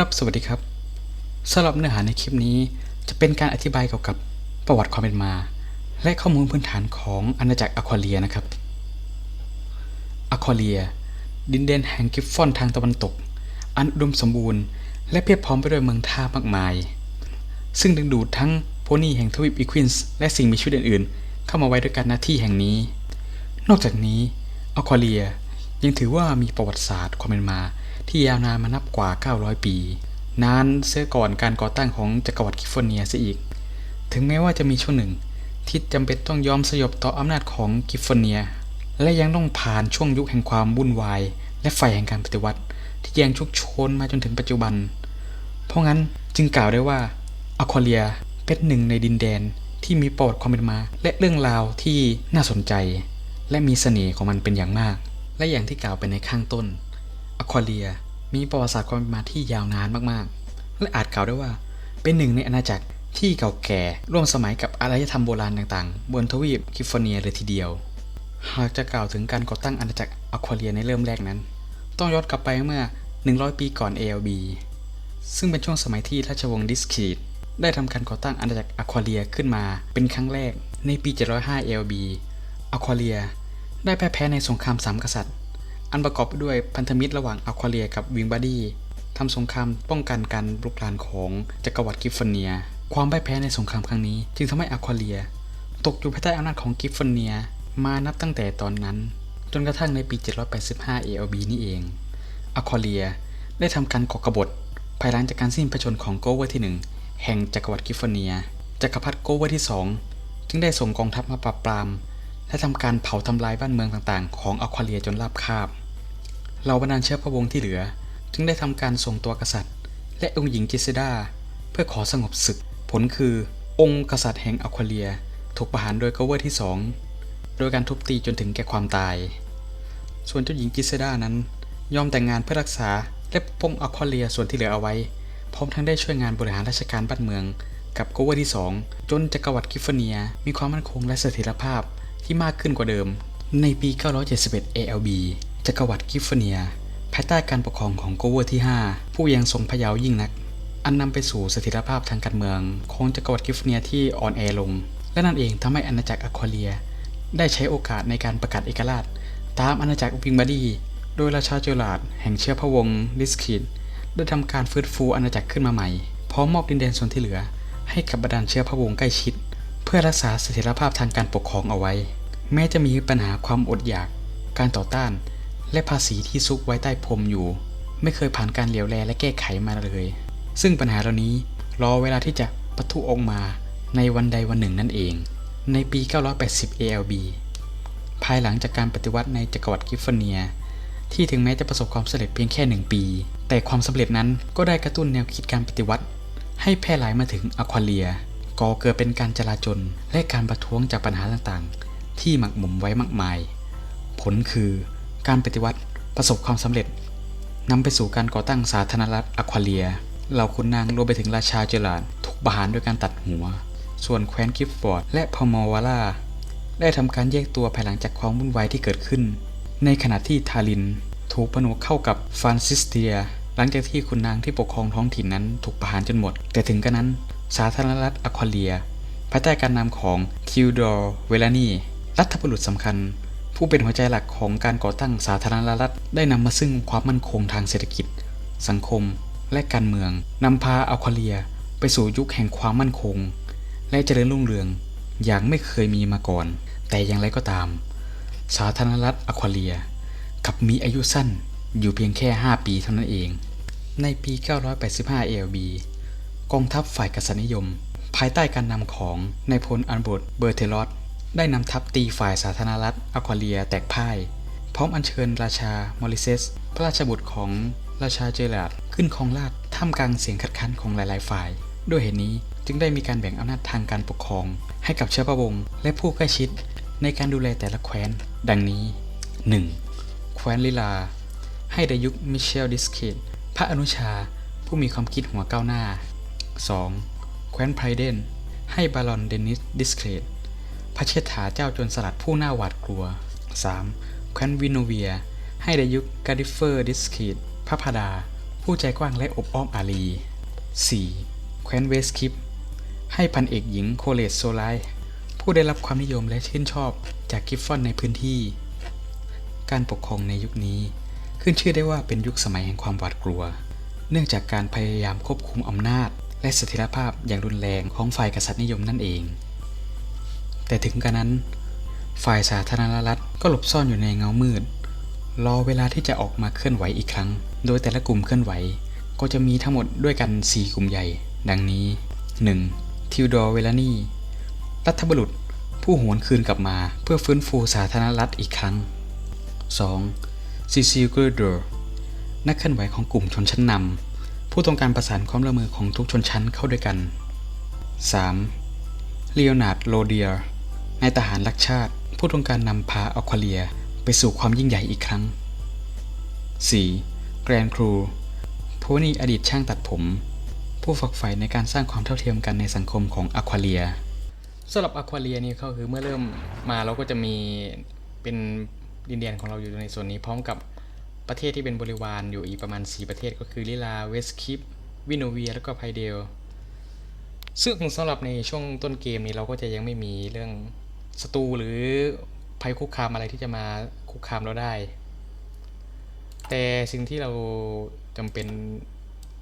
ครับสวัสดีครับสำหรับเนื้อหาในคลิปนี้จะเป็นการอธิบายเกี่ยวกับประวัติความเป็นมา และข้อมูลพื้นฐานของอาณาจักรอควาเลียนะครับอควาเลีย ดินแดนแห่งกิฟฟอนทางตะวันตก อันอุดมสมบูรณ์ และเพียบพร้อมไปด้วยเมืองท่ามากมาย ซึ่งดึงดูดทั้งโพนีแห่งทวีปอีควินส์และสิ่งมีชีวิตอื่นๆ เข้ามาไว้ด้วยกันหน้าที่แห่งนี้ นอกจากนี้อควาเลียยังถือว่ามีประวัติศาสตร์ความเป็นมา ที่ยาวนานมานับกว่า 900 ปี นานเสียก่อนการก่อตั้งของจักรวรรดิแคลิฟอร์เนียเสียอีก ถึงแม้ว่าจะมีช่วงหนึ่ง ที่จำเป็นต้องยอมสยบต่ออำนาจของแคลิฟอร์เนีย และยังต้องผ่านช่วงยุคแห่งความวุ่นวาย และไฟแห่งการปฏิวัติ ที่ยังชุกโชนมาจนถึงปัจจุบัน เพราะงั้นจึงกล่าวได้ว่าอควาเลียเป็นหนึ่งในดินแดนที่มีประวัติความเป็นมา และเรื่องราวที่น่าสนใจ และมีเสน่ห์ของมันเป็นอย่างมาก และอย่างที่กล่าวไปในข้างต้น อควาเลียมีประวัติศาสตร์ความเป็นมาที่ยาวนานมากๆ และอาจกล่าวได้ว่าเป็นหนึ่งในอาณาจักรที่เก่าแก่ร่วมสมัยกับอารยธรรมโบราณต่างๆ บนทวีปแคลิฟอร์เนียเลยทีเดียว หากจะกล่าวถึงการก่อตั้งอาณาจักรอควาเลียในเริ่มแรกนั้น ต้องย้อนกลับไปเมื่อ 100 ปีก่อน ALB ซึ่งเป็นช่วงสมัยที่ราชวงศ์ดิสคีดได้ทำการก่อตั้งอาณาจักรอควาเลียขึ้นมาเป็นครั้งแรกในปี 705 ALB อควาเลียได้แพ้แพ้ในสงครามสามกษัตริย์ อันประกอบไปด้วยพันธมิตรระหว่างอควาเลียกับวิงบาดี้ทำสงครามป้องกันการลุกลานของจักรวรรดิกิฟฟอร์เนีย ความพ่ายแพ้ในสงครามครั้งนี้ จึงทำให้อควาเลีย ตกอยู่ภายใต้อำนาจของกิฟฟอร์เนียมานับตั้งแต่ตอนนั้น จนกระทั่งในปี 785 ALB นี่เองอควาเลียได้ทำการก่อกบฏภายหลังจากการสิ้นพระชนของโกเวอร์ที่ 1 แห่งจักรวรรดิกิฟฟอร์เนียจักรพรรดิโกเวอร์ที่ 2 จึงได้ส่งกองทัพมาปราบปราม และทำการเผาทำลายบ้านเมืองต่างๆ ของอควาเลียจนราบคาบเหล่าบรรดาเชื้อพระวงศ์ที่เหลือ จึงได้ทำการส่งตัวกษัตริย์ และองค์หญิงจิเซดาเพื่อขอสงบศึก ผลคือองค์กษัตริย์แห่งอควาเลีย ถูกประหารโดยกเวอร์ที่2โดยการทุบตีจนถึงแก่ความตาย ส่วนเจ้าหญิงจิเซดานั้น ยอมแต่งงานเพื่อรักษาและปกป้องอควาเลียส่วนที่เหลือเอาไว้ พร้อมทั้งได้ช่วยงานบริหารราชการบ้านเมือง กับโกเวอร์ที่ 2 จนจักรวรรดิกิฟฟเนีย มีความมั่นคงและเสถียรภาพ ที่มากขึ้นกว่าเดิม ในปี 971 ALB จักรวรรดิกิฟฟเนีย ภายใต้การปกครองของโกเวอร์ที่ 5 ผู้ยังทรงพะเยาวยิ่งนัก อันนำไปสู่เสถียรภาพทางการเมืองของจักรวรรดิกิฟฟเนียที่อ่อนแอลง และนั่นเองทำให้อาณาจักรอควาเลีย ได้ใช้โอกาสในการประกาศเอกราช ตามอาณาจักรวิงบดี โดยราชาเจอราร์ดแห่งเชื้อพระวงศ์ลิสคิดได้ทำการฟื้นฟูอาณาจักรขึ้นมาใหม่พร้อมมอบดินแดนส่วนที่เหลือ ให้กับบรรดาเชื้อพระวงศ์ใกล้ชิด เพื่อรักษาเสถียรภาพทางการปกครองเอาไว้ แม้จะมีปัญหาความอดอยาก การต่อต้าน และภาษีที่ซุกไว้ใต้พรมอยู่ ไม่เคยผ่านการเหลียวแลและแก้ไขมาเลย ซึ่งปัญหาเหล่านี้รอเวลาที่จะปะทุออกมาในวันใดวันหนึ่งนั่นเอง ในปี 980 ALB ภายหลังจากการปฏิวัติในจักรวรรดิกิฟฟเนีย ที่ถึงแม้จะประสบความสำเร็จเพียงแค่หนึ่งปี แต่ความสำเร็จนั้นก็ได้กระตุ้นแนวคิดการปฏิวัติ ให้แพร่หลายมาถึงอควาเลียก่อเกิดเป็นการจลาจลและการประท้วงจากปัญหาต่างๆ ที่หมักหมมไว้มากมาย ผลคือการปฏิวัติประสบความสำเร็จนำไปสู่การก่อตั้งสาธารณรัฐอควาเลียเหล่าขุนนางรวมไปถึงราชาเจราร์ดถูกประหารโดยการตัดหัว ส่วนแคว้นกิฟฟอร์ด และพอมอวาร่าได้ทำการแยกตัวภายหลังจากความวุ่นวายที่เกิดขึ้น ในขณะที่ทารินถูกผนวกเข้ากับฟรานซิสเตีย หลังจากที่ขุนนางที่ปกครองท้องถิ่นนั้นถูกประหารจนหมด แต่ถึงกระนั้น สาธารณรัฐอควาเลียภายใต้การนำของทิวดอร์เวลานี รัฐบุรุษสำคัญ ผู้เป็นหัวใจหลักของการก่อตั้งสาธารณรัฐ ได้นำมาซึ่งความมั่นคงทางเศรษฐกิจ สังคม และการเมืองนำพาอควาเลีย ไปสู่ยุคแห่งความมั่นคง และเจริญรุ่งเรือง อย่างไม่เคยมีมาก่อน แต่อย่างไรก็ตาม สาธารณรัฐอควาเลียกับมีอายุสั้นอยู่เพียงแค่ 5 ปีเท่านั้นเอง ในปี 985 ALB กองทัพฝ่ายกษัตริย์นิยม ภายใต้การนำของนายพลอันบดเบอร์เทลอส ได้นำทัพตีฝ่ายสาธารณรัฐอควาเลียแตกพ่าย พร้อมอัญเชิญราชามอริเซส พระราชบุตรของราชาเจอราดขึ้นครองราชท่ามกลางเสียงคัดค้านของหลาย ๆ ฝ่าย ด้วยเหตุนี้จึงได้มีการแบ่งอำนาจทางการปกครอง ให้กับเชื้อพระวงศ์และผู้ใกล้ชิดในการดูแลแต่ละแคว้น ดังนี้ 1. แคว้นลิลา ให้ดายุคมิเชลดิสเคตพระอนุชาผู้มีความคิดหัวก้าวหน้า 2. แคว้นไพรเดน ให้บารอนเดนิสดิสเคต พระเชษฐาเจ้าจรสลัดผู้น่าหวาดกลัว 3. แคว้นวินโนเวีย ให้ดายุคกาดิเฟอร์ดิสเคตพระพดา ผู้ใจกว้างและอบอ้อมอารี 4. แคว้นเวสคิป ให้พันเอกหญิงโคเลตโซไลผู้ได้รับความนิยมและชื่นชอบจากกิฟฟอนในพื้นที่ การปกครองในยุคนี้ ขึ้นชื่อได้ว่าเป็นยุคสมัยแห่งความหวาดกลัว เนื่องจากการพยายามควบคุมอำนาจ และเสถียรภาพอย่างรุนแรงของฝ่ายกษัตริย์นิยมนั่นเอง แต่ถึงกระนั้น ฝ่ายสาธารณรัฐก็หลบซ่อนอยู่ในเงามืด รอเวลาที่จะออกมาเคลื่อนไหวอีกครั้ง โดยแต่ละกลุ่มเคลื่อนไหว ก็จะมีทั้งหมดด้วยกัน 4 กลุ่มใหญ่ ดังนี้ 1. ทิวดอร์เวลานีรัฐบุรุษผู้หวนคืนกลับมาเพื่อฟื้นฟูสาธารณรัฐอีกครั้ง 2. ซิซิลเกอร์เดอร์นักเคลื่อนไหวของกลุ่มชนชั้นนำผู้ต้องการประสานความร่วมมือของทุกชนชั้นเข้าด้วยกัน 3. เลโอนาร์ดโรเดียร์ นายทหารรักชาติ ผู้ต้องการนำพาอควาเลียไปสู่ความยิ่งใหญ่อีกครั้ง 4. แกรนครูผู้นี้อดีตช่างตัดผม ผู้ฝักใฝ่ในการสร้างความเท่าเทียมกันในสังคมของอควาเลียสำหรับอควาเลียนี่ก็คือเมื่อเริ่มมาเราก็จะมีเป็นดินแดนของเราอยู่ในส่วนนี้พร้อมกับประเทศที่เป็นบริวารอยู่อีกประมาณ 4 ประเทศก็คือลิลาเวสคิปวินโนเวีย แล้วก็ไพเดลซึ่งสำหรับในช่วงต้นเกมนี้เราก็จะยังไม่มีเรื่อง ศัตรูหรือภัยคุกคามอะไรที่จะมาคุกคามเราได้ แต่สิ่งที่เราจำเป็น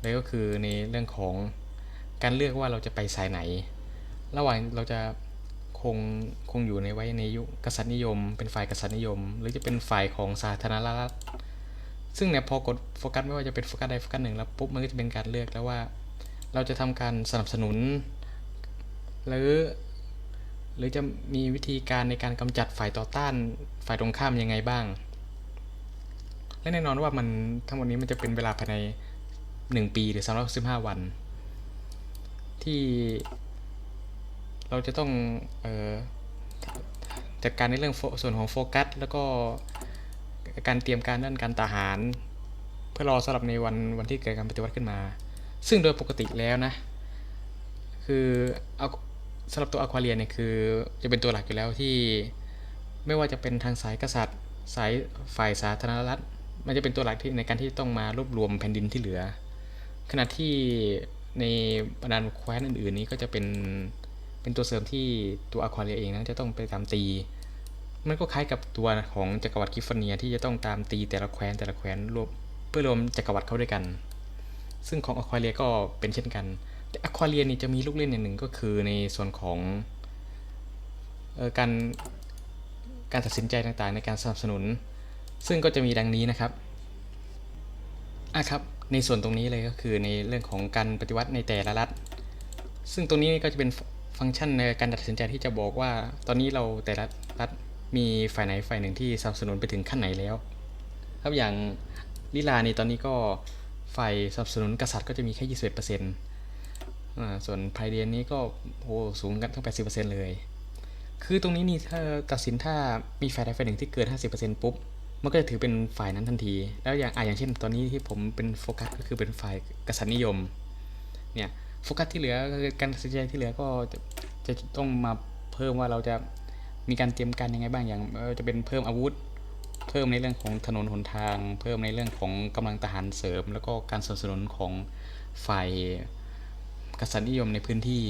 เลยก็คือในเรื่องของการเลือกว่าเราจะไปสายไหน ระหว่างเราจะคงคงอยู่ในไว้ในยุคกษัตริย์นิยม เป็นฝ่ายกษัตริย์นิยม หรือจะเป็นฝ่ายของสาธารณรัฐซึ่งเนี่ยพอกดโฟกัสไม่ว่าจะเป็นโฟกัสใดโฟกัสหนึ่งแล้วปุ๊บมันก็จะเป็นการเลือกแล้วว่า เราจะทำการสนับสนุน หรือ หรือจะมีวิธีการในการกำจัดฝ่ายต่อต้านฝ่ายตรงข้ามยังไงบ้าง และแน่นอนว่ามันทั้งหมดนี้มันจะเป็นเวลาภายใน 1 ปีหรือ315วัน ที่เราจะต้องออจัดการในเรื่องส่วนของโฟกัส แล้วก็การเตรียมการด้านการทหาร เพื่อรอสำหรับในวันวันที่เกิดการปฏิวัติขึ้นมา ซึ่งโดยปกติแล้วนะ คือเอา สำหรับตัวอควาเรียเนี่ยคือจะเป็นตัวหลักอยู่แล้วที่ไม่ว่าจะเป็นทางสายกษัตริย์ สายฝ่ายสาธารณรัฐ มันจะเป็นตัวหลักที่ในการที่ต้องมารวบรวมแผ่นดินที่เหลือ ขณะที่ในบรรดาแคว้นอื่นๆ นี้ก็จะเป็นเป็นตัวเสริมที่ตัวอควาเรียเองนะจะต้องไปตามตี มันก็คล้ายกับตัวของจักรวรรดิกิฟฟอร์เนียที่จะต้องตามตีแต่ละแคว้นแต่ละแคว้นรวมเพื่อรวมจักรวรรดิเข้าด้วยกัน ซึ่งของอควาเรียก็เป็นเช่นกัน แต่อควาเรียนนี่จะมีลูกเล่นอย่างหนึ่งก็คือในส่วนของออการการตัดสินใจต่างๆ ในการสนับสนุน ซึ่งก็จะมีดังนี้นะครับอะครับ ในส่วนตรงนี้เลยก็คือในเรื่องของการปฏิวัติในแต่ละรัฐ ซึ่งตรงนี้ก็จะเป็นฟังก์ชันในการตัดสินใจที่จะบอกว่า ตอนนี้เราแต่ละรัฐมีฝ่ายไหนฝ่ายหนึ่งที่สนับสนุนไปถึงขั้นไหนแล้ว ครับอย่างลิลานี่ตอนนี้ก็ฝ่ายสนับสนุนกษัตริย์ก็จะมีแค่21%อ่า ส่วนไพเดียนนี้ก็โอ้สูงกันทั้ง 80%เลย คือตรงนี้นี่ถ้าตัดสินถ้ามีฝ่ายใดฝ่ายหนึ่งที่เกิน 50%ปุ๊บ มันก็จะถือเป็นฝ่ายนั้นทันที แล้วอย่างอะอย่างเช่นตอนนี้ที่ผมเป็นโฟกัสก็คือเป็นฝ่ายกษัตริย์นิยม เนี่ยโฟกัสที่เหลือการตัดสินใจที่เหลือก็จะจะต้องมาเพิ่มว่าเราจะมีการเตรียมการยังไงบ้างอย่างจะเป็นเพิ่มอาวุธ เพิ่มในเรื่องของถนนหนทาง เพิ่มในเรื่องของกำลังทหารเสริม แล้วก็การสนับสนุนของฝ่าย ษัตริย์นิยมในพื้นที่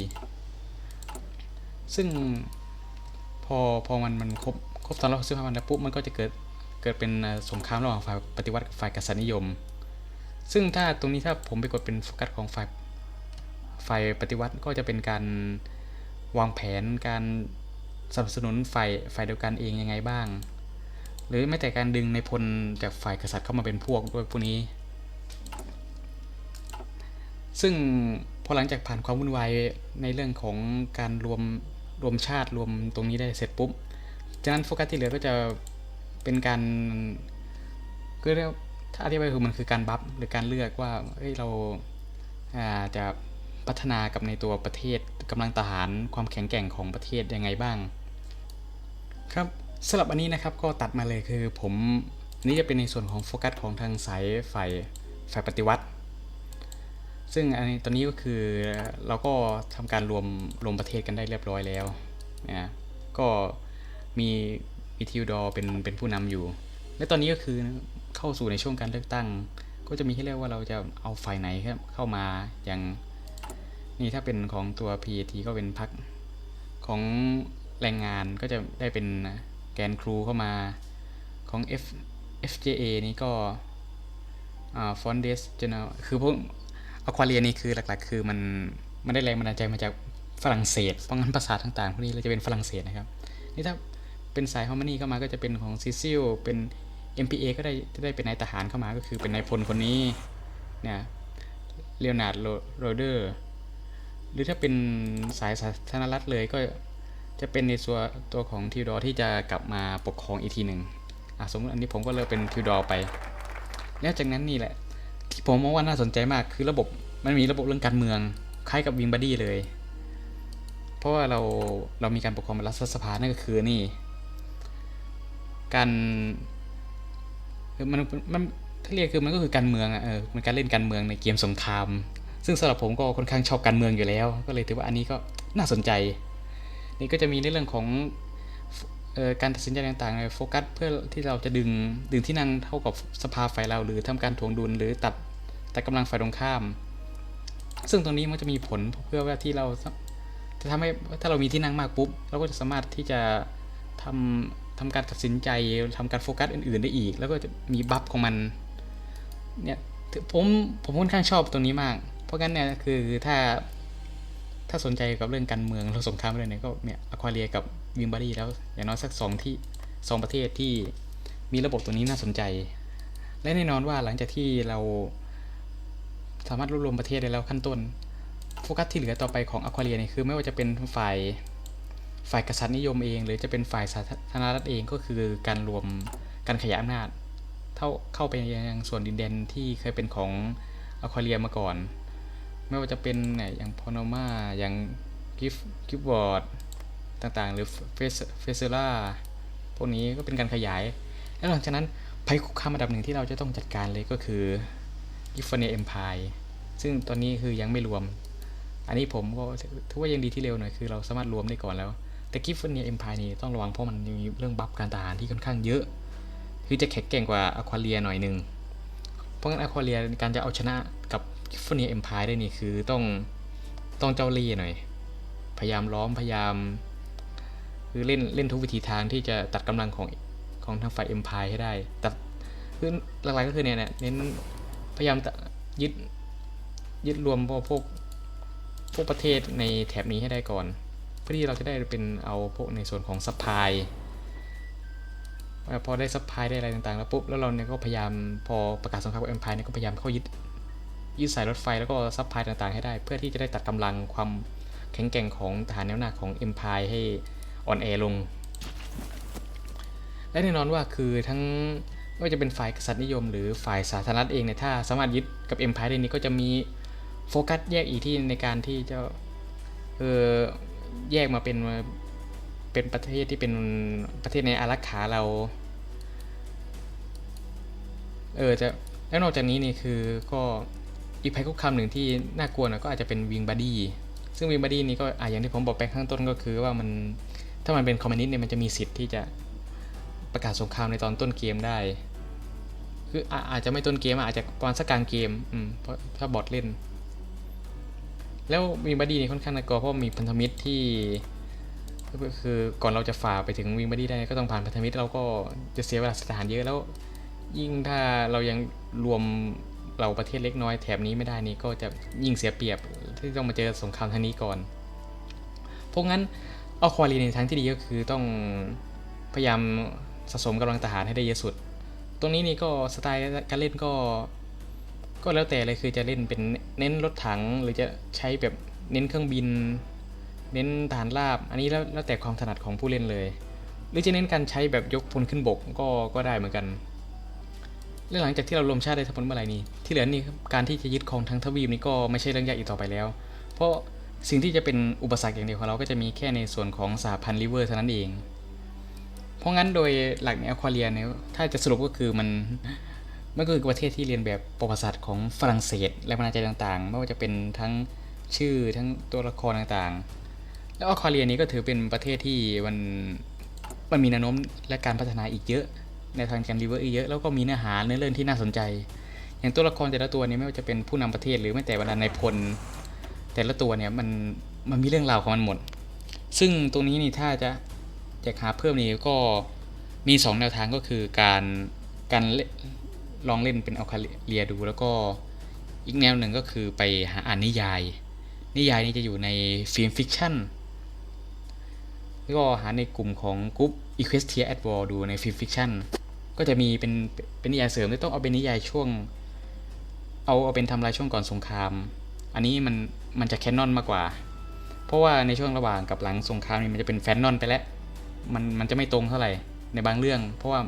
ซึ่งพอพอมันมันครบครบตอนเราซื้อมันแล้วปุ๊บมันก็จะเกิดเกิดเป็นสงครามระหว่างฝ่ายปฏิวัติกับฝ่ายกษัตริย์นิยม ซึ่งถ้าตรงนี้ถ้าผมไปกดเป็นโฟกัสของฝ่ายฝ่ายปฏิวัติก็จะเป็นการวางแผนการสนับสนุนฝ่ายฝ่ายเดียวกันเองยังไงบ้าง หรือแม้แต่การดึงในพลจากฝ่ายกษัตริย์เข้ามาเป็นพวกด้วยพวกนี้ ซึ่ง พอหลังจากผ่านความวุ่นวายในเรื่องของการรวมรวมชาติรวมตรงนี้ได้เสร็จปุ๊บจากนั้นโฟกัสที่เหลือก็จะเป็นการก็เรียกถ้าอธิบายคือมันคือการบัฟหรือการเลือกว่าเอ้ยเราจะพัฒนากับในตัวประเทศกำลังทหารความแข็งแกร่งของประเทศยังไงบ้าง ครับสำหรับอันนี้นะครับก็ตัดมาเลยคือผมนนี้จะเป็นในส่วนของโฟกัสของทางสายฝ่ายฝ่ายปฏิวัติ ซึ่งอันนี้ตอนนี้ก็คือเราก็ทำการรวมรวมประเทศกันได้เรียบร้อยแล้วนะก็มีมีทิวดอเป็นเป็นผู้นำอยู่ และตอนนี้ก็คือเข้าสู่ในช่วงการเลือกตั้ง ก็จะมีให้เลือกว่าเราจะเอาฝ่ายไหนครับเข้ามาอย่างนี่ถ้าเป็นของตัว PAT ก็เป็นพักของแรงงานก็จะได้เป็นแกนครูเข้ามาของ F FJA นี่ก็อ่า Font d e s General คือพวก อควาเรียนี่คือหลัก ๆ คือมันมันได้แรงบันดาลใจมาจากฝรั่งเศส เพราะงั้นภาษาต่างๆพวกนี้เราจะเป็นฝรั่งเศสนะครับ นี่ถ้าเป็นสายฮอร์โมนีเข้ามาก็จะเป็นของซิซิลเป็น MPA ก็ได้จะได้เป็นนายทหารเข้ามาก็คือเป็นนายพลคนนี้เนี่ยเลโอนาร์ดโรเดอร์หรือถ้าเป็นสายสาธารณรัฐเลยก็จะเป็นในตัวตัวของทิวดอร์ที่จะกลับมาปกครองอีกทีหนึ่งอะสมมติอันนี้ผมก็เลยเป็นทิวดอร์ไป แล้วจากนั้นนี่แหละ ที่ผมมองว่าน่าสนใจมากคือระบบมันมีระบบเรื่องการเมืองคล้ายกับวิงบัดดี้เลย เพราะว่าเราเรามีการปกครองแบบรัฐสภานั่นก็คือนี่ การมันมันถ้าเรียกคือมันก็คือการเมืองอะเออมันการเล่นการเมืองในเกมสงคราม ซึ่งสำหรับผมก็ค่อนข้างชอบการเมืองอยู่แล้ว ก็เลยถือว่าอันนี้ก็น่าสนใจ นี่ก็จะมีในเรื่องของ การตัดสินใจต่างๆโฟกัสเพื่อที่เราจะดึงดึงที่นั่งเท่ากับสภาฝ่ายเรา หรือทำการถ่วงดุลหรือตัดตัดกำลังฝ่ายตรงข้าม ซึ่งตรงนี้มันจะมีผลเพื่อว่าที่เราจะทำให้ถ้าเรามีที่นั่งมากปุ๊บเราก็จะสามารถที่จะทำทำการตัดสินใจทำการโฟกัสอื่นๆได้อีก แล้วก็จะมีบัฟของมันเนี่ยผมผมค่อนข้างชอบตรงนี้มาก เพราะงั้นเนี่ยคือถ้าถ้าสนใจกับเรื่องการเมืองเราสงครามอะไรเนี่ยก็เนี่ยอควาเรียกับ วิงบารีแล้วอย่างน้อยสักสองที่สองประเทศที่มีระบบตัวนี้น่าสนใจ และแน่นอนว่าหลังจากที่เราสามารถรวบรวมประเทศได้แล้วขั้นต้น โฟกัสที่เหลือต่อไปของอควาเรียเนี่ยคือไม่ว่าจะเป็นฝ่ายฝ่ายกษัตริย์นิยมเอง หรือจะเป็นฝ่ายสาธารณรัฐเองก็คือการรวมการขยายอำนาจเท่าเข้าไปยังส่วนดินแดนที่เคยเป็นของอควาเรียมาก่อน ไม่ว่าจะเป็นเนี่ยอย่างพอนอมาอย่างกิฟกิฟบอร์ด ต่างๆ หรือเฟสเฟสเซล่าพวกนี้ก็เป็นการขยาย แล้วหลังจากนั้นภัยคุกคามอันดับหนึ่งที่เราจะต้องจัดการเลยก็คือกิฟเฟเนียเอ็มพายซึ่งตอนนี้คือยังไม่รวม อันนี้ผมก็ถือว่ายังดีที่เร็วหน่อยคือเราสามารถรวมได้ก่อนแล้ว แต่กิฟเฟเนียเอ็มพายนี่ต้องระวังเพราะมันมีเรื่องบัฟการทหารที่ค่อนข้างเยอะ คือจะแข็งแกร่งกว่าอควาเรียหน่อยหนึ่งเพราะงั้นอควาเรียการจะเอาชนะกับกิฟเฟเนียเอ็มพายได้นี่คือต้องต้องเจ้าเล่ห์หน่อย พยายามล้อมพยายาม คือเล่นเล่นทุกวิธีทางที่จะตัดกำลังของของทางฝ่ายเอ็มพายให้ได้ แต่คือหลักๆก็คือเนี่ยเน้นพยายามยึดยึดรวมพวกพวกพวกประเทศในแถบนี้ให้ได้ก่อน เพื่อที่เราจะได้เป็นเอาพวกในส่วนของซัพพลายพอได้ซัพพลายได้อะไรต่างๆ แล้วปุ๊บแล้วเราเนี่ยก็พยายามพอประกาศสงครามกับเอ็มพายเนี่ยก็พยายามเข้ายึดยึดสายรถไฟแล้วก็ซัพพลายต่างๆ ให้ได้ เพื่อที่จะได้ตัดกำลังความแข็งแกร่งของทหารแนวหน้าของเอ็มพายให้ อ่อนแอลง และแน่นอนว่าคือทั้งไม่ว่าจะเป็นฝ่ายกษัตริย์นิยม หรือฝ่ายสาธารณรัฐเองเนี่ยถ้าสามารถยึดกับเอ็มพายได้นี้ก็จะมีโฟกัสแยกอีกที่ในการที่จะเออแยกมาเป็นเป็นประเทศที่เป็นประเทศในอารักขาเรา เออจะแล้วนอกจากนี้นี่คือก็อีกภัยคุกคามหนึ่งที่น่ากลัวน่อยก็อาจจะเป็นวิงบัดดี้ซึ่งวิงบัดดี้นี่ก็อะอย่างที่ผมบอกไปข้างต้นก็คือว่ามัน ถ้ามันเป็นคอมมิวนิสต์เนี่ยมันจะมีสิทธิ์ที่จะประกาศสงครามในตอนต้นเกมได้ คืออาอาจจะไม่ต้นเกมอาจจะประมาณสักกลางเกมอืมเพราะถ้าบอทเล่น แล้ววิงบัดดี้นี่ค่อนข้างน่ากลัวเพราะมีพันธมิตรที่ก็คือก่อนเราจะฝ่าไปถึงวิงบัดดี้ได้ก็ต้องผ่านพันธมิตรเราก็จะเสียเวลาสถานเยอะแล้ว ยิ่งถ้าเรายังรวมเราประเทศเล็กน้อยแถบนี้ไม่ได้นี่ก็จะยิ่งเสียเปรียบที่ต้องมาเจอสงครามทางนี้ก่อน เพราะงั้น เอาควารีในทางที่ดีก็คือต้องพยายามสะสมกำลังทหารให้ได้เยอะสุด ตรงนี้นี่ก็สไตล์การเล่นก็ ก็แล้วแต่เลยคือจะเล่นเป็นเน้นรถถังหรือจะใช้แบบเน้นเครื่องบิน เน้นฐานราบ อันนี้แล้วแล้วแต่ความถนัดของผู้เล่นเลย หรือจะเน้นการใช้แบบยกพลขึ้นบกก็ก็ได้เหมือนกันและหลังจากที่เรารวมชาติได้ทั้งหมดเมื่อไหร่นี้ที่เหลือนี่การที่จะยึดครองทั้งทวีปนี้ก็ไม่ใช่เรื่องยากอีกต่อไปแล้ว เพราะ สิ่งที่จะเป็นอุปสรรคอย่างเดียวของเราก็จะมีแค่ในส่วนของสหพันธ์ริเวอร์เท่านั้นเอง เพราะงั้นโดยหลักในอควาเรียเนี่ยถ้าจะสรุปก็คือมันมันก็คือประเทศที่เรียนแบบประวัติศาสตร์ของฝรั่งเศสและบรรณาใจต่างๆ ไม่ว่าจะเป็นทั้งชื่อทั้งตัวละครต่างๆ แล้วอควาเรียนี้ก็ถือเป็นประเทศที่มันมันมีแนวโน้มและการพัฒนาอีกเยอะในทางการรีเวอร์อีกเยอะแล้วก็มีเนื้อหาเนื้อเรื่องที่น่าสนใจ อย่างตัวละครแต่ละตัวนี่ยไม่ว่าจะเป็นผู้นำประเทศหรือแม้แต่บรรดาในพล แต่ละตัวเนี่ยมันมันมีเรื่องราวของมันหมด ซึ่งตรงนี้นี่ถ้าจะอยากหาเพิ่มนี่ก็มี 2 แนวทางก็คือการการลองเล่นเป็นเอาคาเรียดูแล้วก็อีกแนวหนึ่งก็คือไปหาอ่านนิยาย นิยายนี่จะอยู่ในฟิล์มฟิกชั่นแล้วก็หาในกลุ่มของกรุ๊ป Equestria at War ดูในฟิล์มฟิกชั่นก็จะมีเป็นเป็นนิยายเสริมที่ต้องเอาเป็นนิยายช่วง เอาเอาเป็นทำลายช่วงก่อนสงคราม อันนี้มัน มันจะแคนนอนมากกว่า เพราะว่าในช่วงระหว่างกับหลังสงครามนี่มันจะเป็นแฟนนอนไปแล้ว มันมันจะไม่ตรงเท่าไหร่ในบางเรื่อง เพราะว่า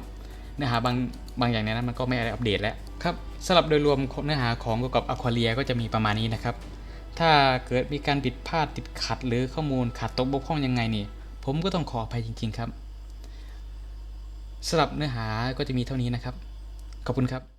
เนื้อหาบางบางอย่างในนั้นมันก็ไม่ได้อัปเดตแล้วครับสำหรับโดยรวมเนื้อหาของเกี่ยวกับอควาเรียก็จะมีประมาณนี้นะครับ ถ้าเกิดมีการผิดพลาดติดขัดหรือข้อมูลขาดตกบกพร่องยังไงนี่ ผมก็ต้องขออภัยจริง ๆ ครับสำหรับเนื้อหาก็จะมีเท่านี้นะครับ ขอบคุณครับ